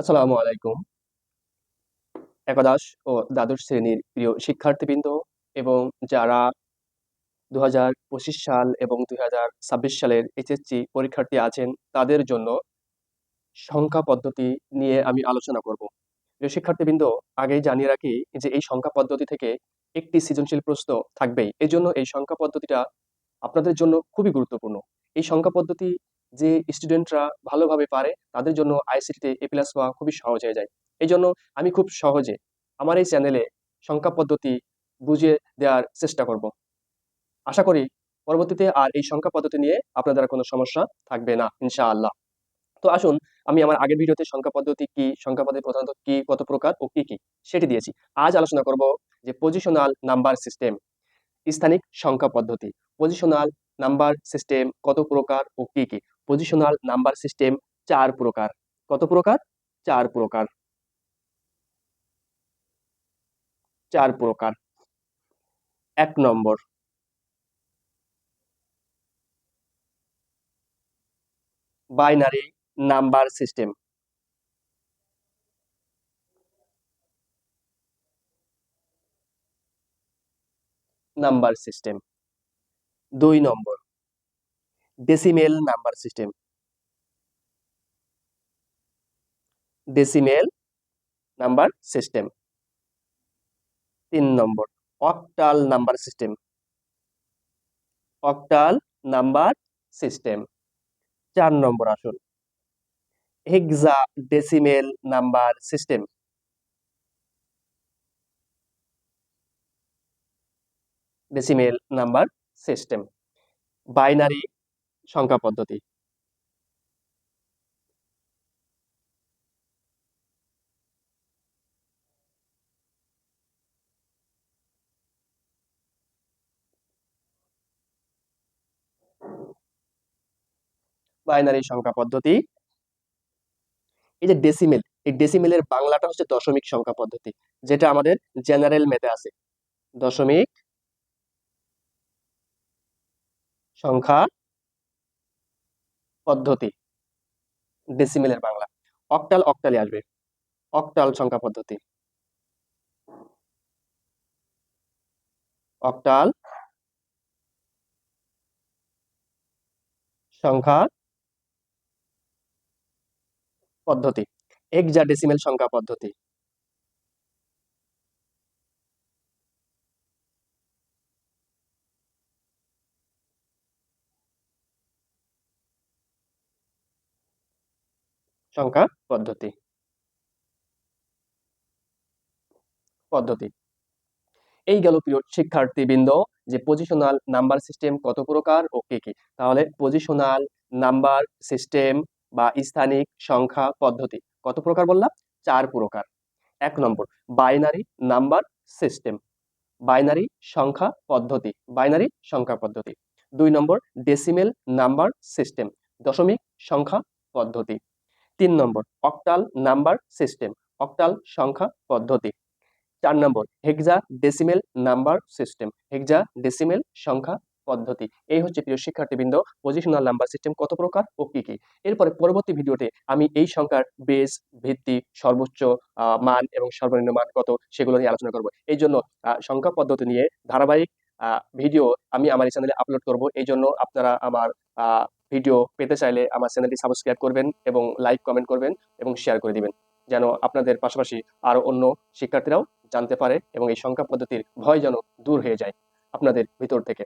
আসসালামু আলাইকুম। একাদশ ও দ্বাদশ শ্রেণির প্রিয় শিক্ষার্থীবৃন্দ এবং যারা দু সাল এবং দুই সালের এইচএসসি পরীক্ষার্থী আছেন, তাদের জন্য সংখ্যা পদ্ধতি নিয়ে আমি আলোচনা করব। প্রিয় শিক্ষার্থীবৃন্দ, আগেই জানিয়ে রাখি যে এই সংখ্যা পদ্ধতি থেকে একটি সৃজনশীল প্রশ্ন থাকবেই। এই জন্য এই সংখ্যা পদ্ধতিটা আপনাদের জন্য খুবই গুরুত্বপূর্ণ। এই সংখ্যা পদ্ধতি যে স্টুডেন্টরা ভালোভাবে পারে, তাদের জন্য আইসিটিতে এ প্লাস পাওয়া খুবই সহজ হয়ে যায়। এই জন্য আমি খুব সহজে আমার এই চ্যানেলে সংখ্যা পদ্ধতি বুঝিয়ে দেওয়ার চেষ্টা করব। আশা করি পরবর্তীতে আর এই সংখ্যা পদ্ধতি নিয়ে আপনাদের কোনো সমস্যা থাকবে না, ইনশাআল্লাহ। তো আসুন, আমি আমার আগের ভিডিওতে সংখ্যা পদ্ধতি কি, সংখ্যা পদ্ধতি প্রধানত কি, কত প্রকার ও কি কি সেটি দিয়েছি। আজ আলোচনা করব যে পজিশনাল নাম্বার সিস্টেম স্থানিক সংখ্যা পদ্ধতি পজিশনাল নাম্বার সিস্টেম কত প্রকার ও কি কি। পজিশনাল নাম্বার সিস্টেম চার প্রকার। কত প্রকার? চার প্রকার। চার প্রকার। এক নম্বর। Binary number system number system দুই নম্বর। Decimal number system decimal number system তিন নম্বর octal number system octal number system চার নম্বর আসুন। Hexadecimal number system decimal number system binary সংখ্যা পদ্ধতি। বাইনারি সংখ্যা পদ্ধতি। এই যে ডেসিমেল এই ডেসিমেলের বাংলাটা হচ্ছে দশমিক সংখ্যা পদ্ধতি, যেটা আমাদের জেনারেল মেথে আছে। দশমিক সংখ্যা পদ্ধতি ডেসিমেলের বাংলা। অক্টাল অক্টালে আসবে। অক্টাল সংখ্যা পদ্ধতি। অক্টাল সংখ্যা পদ্ধতি। ডেসিমেল সংখ্যা পদ্ধতি। সংখ্যা পদ্ধতি। পদ্ধতি। এই গেল প্রিয় শিক্ষার্থীবৃন্দ, যে পজিশনাল নাম্বার সিস্টেম কত প্রকার ও কি কি। তাহলে পজিশনাল নাম্বার সিস্টেম বা স্থানিক সংখ্যা পদ্ধতি কত প্রকার বললাম? চার প্রকার। এক নম্বর বাইনারি নাম্বার সিস্টেম বাইনারি সংখ্যা পদ্ধতি। বাইনারি সংখ্যা পদ্ধতি। দুই নম্বর ডেসিমেল নাম্বার সিস্টেম দশমিক সংখ্যা পদ্ধতি। তিন নম্বর, অক্টাল নাম্বার সিস্টেম, অক্টাল সংখ্যা পদ্ধতি। চার নম্বর, hexadecimal number system, hexadecimal সংখ্যা পদ্ধতি। এই হচ্ছে প্রিয় শিক্ষার্থীবৃন্দ পজিশনাল নাম্বার সিস্টেম কত প্রকার ও কি কি। এরপরে পরবর্তী ভিডিওতে আমি এই সংখ্যার বেস ভিত্তি, সর্বোচ্চ মান এবং সর্বনিম্ন মান কত সেগুলো নিয়ে আলোচনা করব। এই জন্য সংখ্যা পদ্ধতি নিয়ে ধারাবাহিক ভিডিও আমি আমার এই চ্যানেলে আপলোড করব। এই জন্য আপনারা আমার ভিডিও পেতে চাইলে আমার চ্যানেলটি সাবস্ক্রাইব করবেন এবং লাইক, কমেন্ট করবেন এবং শেয়ার করে দিবেন, যেন আপনাদের পাশাপাশি আরও অন্য শিক্ষার্থীরাও জানতে পারে এবং এই সংখ্যা পদ্ধতির ভয় যেন দূর হয়ে যায় আপনাদের ভিতর থেকে।